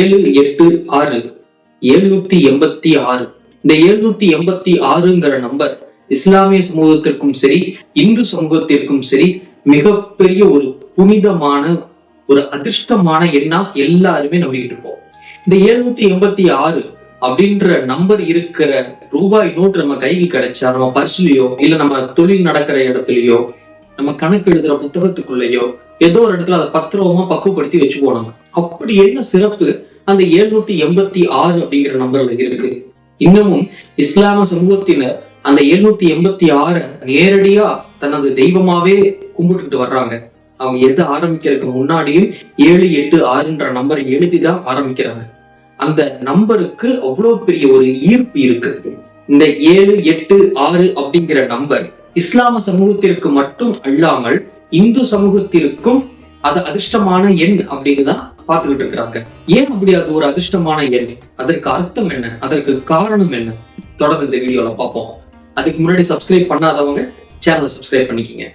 ஏழு எட்டு ஆறு. எழுநூத்தி எண்பத்தி ஆறு. இந்த எழுநூத்தி எண்பத்தி ஆறுங்கிற நம்பர் இஸ்லாமிய சமூகத்திற்கும் சரி இந்து சமூகத்திற்கும் சரி மிகப்பெரிய ஒரு புனிதமான ஒரு அதிர்ஷ்டமான எண்ணா எல்லாருமே நம்பிக்கிட்டு இருப்போம். இந்த எழுநூத்தி எண்பத்தி ஆறு அப்படின்ற நம்பர் இருக்கிற ரூபாய் நோட்டு நம்ம கைக்கு கிடைச்சா நம்ம பர்ஸ்லயோ இல்ல நம்ம தொழில் நடக்கிற இடத்துலயோ நம்ம கணக்கு எழுதுற புத்தகத்துக்குள்ளேயோ ஏதோ ஒரு இடத்துல அதை பத்திரமா பக்குவப்படுத்தி வச்சு போனாங்க அப்படி என்ன சிறப்பு? அந்த எழுநூத்தி எண்பத்தி ஆறு அப்படிங்கிற நம்பர்ல இருக்கு. இன்னமும் இஸ்லாம சமூகத்தினர் அந்த எழுநூத்தி எண்பத்தி ஆறை நேரடியா தனது தெய்வமாவே கும்பிட்டுட்டு வர்றாங்க. அவங்க எது ஆரம்பிக்கிறதுக்கு முன்னாடியும் ஏழு எட்டு ஆறுன்ற நம்பர் எழுதிதான் ஆரம்பிக்கிறாங்க. அந்த நம்பருக்கு அவ்வளவு பெரிய ஒரு ஈர்ப்பு இருக்கு. இந்த ஏழு எட்டு ஆறு அப்படிங்கிற நம்பர் இஸ்லாம சமூகத்திற்கு மட்டும் அல்லாமல் இந்து சமூகத்திற்கும் அது அதிர்ஷ்டமான எண் அப்படின்னு தான் பார்த்துக்கிட்டு இருக்கிறாங்க. ஏன் அப்படி அது ஒரு அதிர்ஷ்டமான எண்? அதற்கு அர்த்தம் என்ன? அதற்கு காரணம் என்ன? தொடர்ந்து இந்த வீடியோல பார்ப்போம். அதுக்கு முன்னாடி சப்ஸ்கிரைப் பண்ணாதவங்க சேனலை சப்ஸ்கிரைப் பண்ணிக்கோங்க.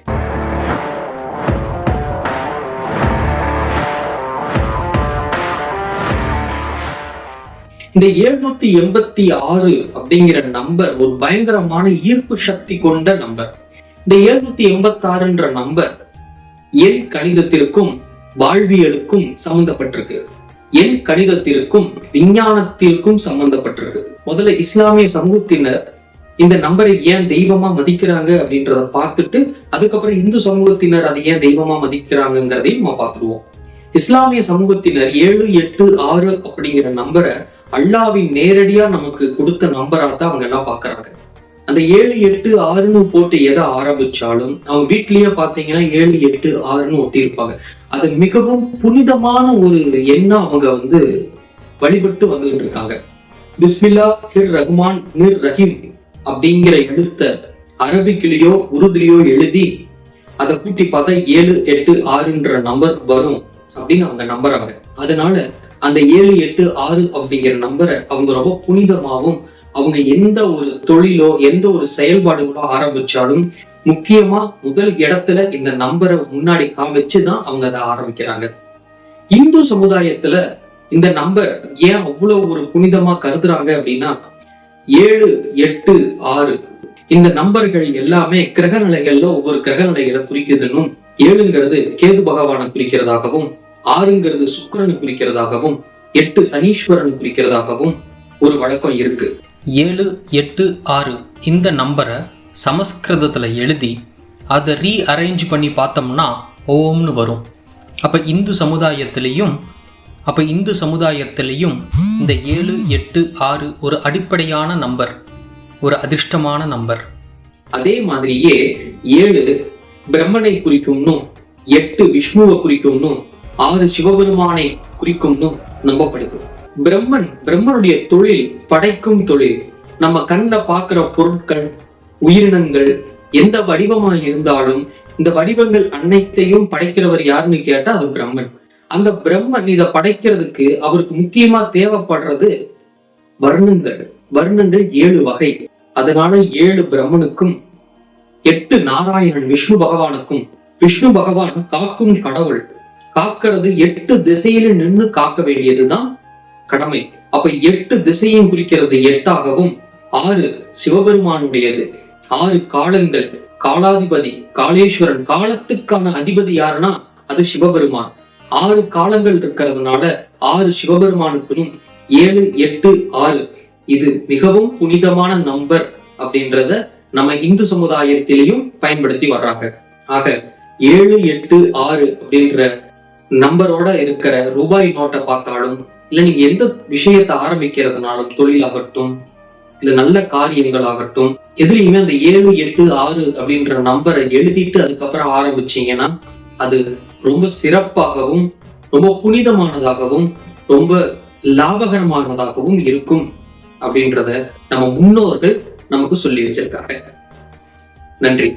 இந்த எழுநூத்தி எண்பத்தி ஆறு அப்படிங்கிற நம்பர் ஒரு பயங்கரமான ஈர்ப்பு சக்தி கொண்ட நம்பர் இந்த எழுநூத்தி எண்பத்தி ஆறுன்ற நம்பர் எண் கணிதத்திற்கும் வாழ்வியலுக்கும் சம்பந்தப்பட்டிருக்கு. எண் கணிதத்திற்கும் விஞ்ஞானத்திற்கும் சம்பந்தப்பட்டிருக்கு. முதல்ல இஸ்லாமிய சமூகத்தினர் இந்த நம்பரை ஏன் தெய்வமா மதிக்கிறாங்க அப்படின்றத பார்த்துட்டு அதுக்கப்புறம் இந்து சமூகத்தினர் அதை ஏன் தெய்வமா மதிக்கிறாங்கிறதையும் நம்ம பார்த்துருவோம். இஸ்லாமிய சமூகத்தினர் ஏழு எட்டு ஆறு அப்படிங்கிற நம்பரை அல்லாவின் நேரடியா நமக்கு கொடுத்த நம்பரா தான் அவங்க எல்லாம் பாக்குறாங்க அந்த ஏழு எட்டு ஆறுன்னு போட்டு எதை ஆரம்பிச்சாலும் அவங்க வீட்லயே பாத்தீங்கன்னா ஏழு எட்டு ஆறுன்னு ஒட்டியிருப்பாங்க. அது மிகவும் புனிதமான ஒரு எண்ணா அவங்க வந்து வழிபட்டு வந்துகிட்டு இருக்காங்க. பிஸ்மில்லா ஹிர் ரஹ்மான் நிர் ரஹீம் அப்படிங்கிற எழுத்த அரபிக்கிலேயோ உருதுலையோ எழுதி அதை கூட்டி பார்த்தா ஏழு எட்டு ஆறுன்ற நம்பர் வரும் அப்படின்னு அவங்க நம்புறாங்க. அதனால அந்த ஏழு எட்டு ஆறு அப்படிங்கிற நம்பரை அவங்க ரொம்ப புனிதமாகவும் அவங்க எந்த ஒரு தொழிலோ எந்த ஒரு செயல்பாடுகளோ ஆரம்பிச்சாலும் முக்கியமா முதல் இடத்துல இந்த நம்பரை முன்னாடி காமிச்சுதான் அவங்க அதை ஆரம்பிக்கிறாங்க. இந்து சமுதாயத்துல இந்த நம்பர் ஏன் அவ்வளவு ஒரு புனிதமா கருதுறாங்க அப்படின்னா ஏழு எட்டு ஆறு இந்த நம்பர்கள் எல்லாமே கிரக நிலைகள்ல ஒவ்வொரு கிரக நிலைகளை குறிக்குதுன்னும் ஏழுங்கிறது கேது பகவானை குறிக்கிறதாகவும் ஆறுங்கிறது சுக்கரனை குறிக்கிறதாகவும் எட்டு சனீஸ்வரன் குறிக்கிறதாகவும் ஒரு வழக்கம் இருக்கு. ஏழு எட்டு ஆறு இந்த நம்பரை சமஸ்கிருதத்தில் எழுதி அதை ரீ அரேஞ்ச் பண்ணி பார்த்தோம்னா ஓம்னு வரும். அப்போ இந்து சமுதாயத்திலையும் அப்போ இந்து சமுதாயத்திலையும் இந்த ஏழு எட்டு ஆறு ஒரு அடிப்படையான நம்பர் ஒரு அதிர்ஷ்டமான நம்பர். அதே மாதிரியே ஏழு பிரம்மனை குறிக்கும்னு எட்டு விஷ்ணுவை குறிக்கும்னு ஆறு சிவபெருமானை குறிக்கும்னும் நம்பப்படுது. பிரம்மன் பிரம்மனுடைய தொழில் படைக்கும் தொழில். நம்ம கண்ணில் பார்க்கிற பொருட்கள் உயிரினங்கள் எந்த வடிவமா இருந்தாலும் இந்த வடிவங்கள் அனைத்தையும் படைக்கிறவர் யாருன்னு கேட்டா அது பிரம்மன். அந்த பிரம்மன் இதை படைக்கிறதுக்கு அவருக்கு முக்கியமா தேவைப்படுறது வர்ணங்கள் வர்ணங்கள் ஏழு வகை. அதனால ஏழு பிரம்மனுக்கும் எட்டு நாராயணன் விஷ்ணு பகவானுக்கும். விஷ்ணு பகவான் காக்கும் கடவுள். காக்கிறது எட்டு திசையில நின்று காக்க வேண்டியதுதான் கடமை. அப்ப எட்டு திசையும் குறிக்கிறது எட்டாகவும் ஆறு சிவபெருமானுடையது ஆறு காலங்கள் காலாதிபதி காளேஸ்வரன் காலத்துக்கான அதிபதி யாருன்னா அது சிவபெருமான். ஆறு காலங்கள் இருக்கிறதுனால ஆறு சிவபெருமானுக்கும் ஏழு எட்டு ஆறு இது மிகவும் புனிதமான நம்பர் அப்படின்றத நம்ம இந்து சமுதாயத்திலையும் பயன்படுத்தி வர்றாங்க. ஆக ஏழு எட்டு ஆறு அப்படின்ற நம்பரோட இருக்கிற ரூபாய் நோட்டை பார்த்தாலும் இல்ல நீங்க எந்த விஷயத்தை ஆரம்பிக்கிறதுனாலும் தொழிலாகட்டும் இல்ல நல்ல காரியங்கள் ஆகட்டும் எதுலேயுமே அந்த ஏழு எட்டு ஆறு அப்படின்ற நம்பரை எழுதிட்டு அதுக்கப்புறம் ஆரம்பிச்சீங்கன்னா அது ரொம்ப சிறப்பாகவும் ரொம்ப புனிதமானதாகவும் ரொம்ப லாபகரமானதாகவும் இருக்கும் அப்படின்றத நம்ம முன்னோர்கள் நமக்கு சொல்லி வச்சிருக்காங்க. நன்றி.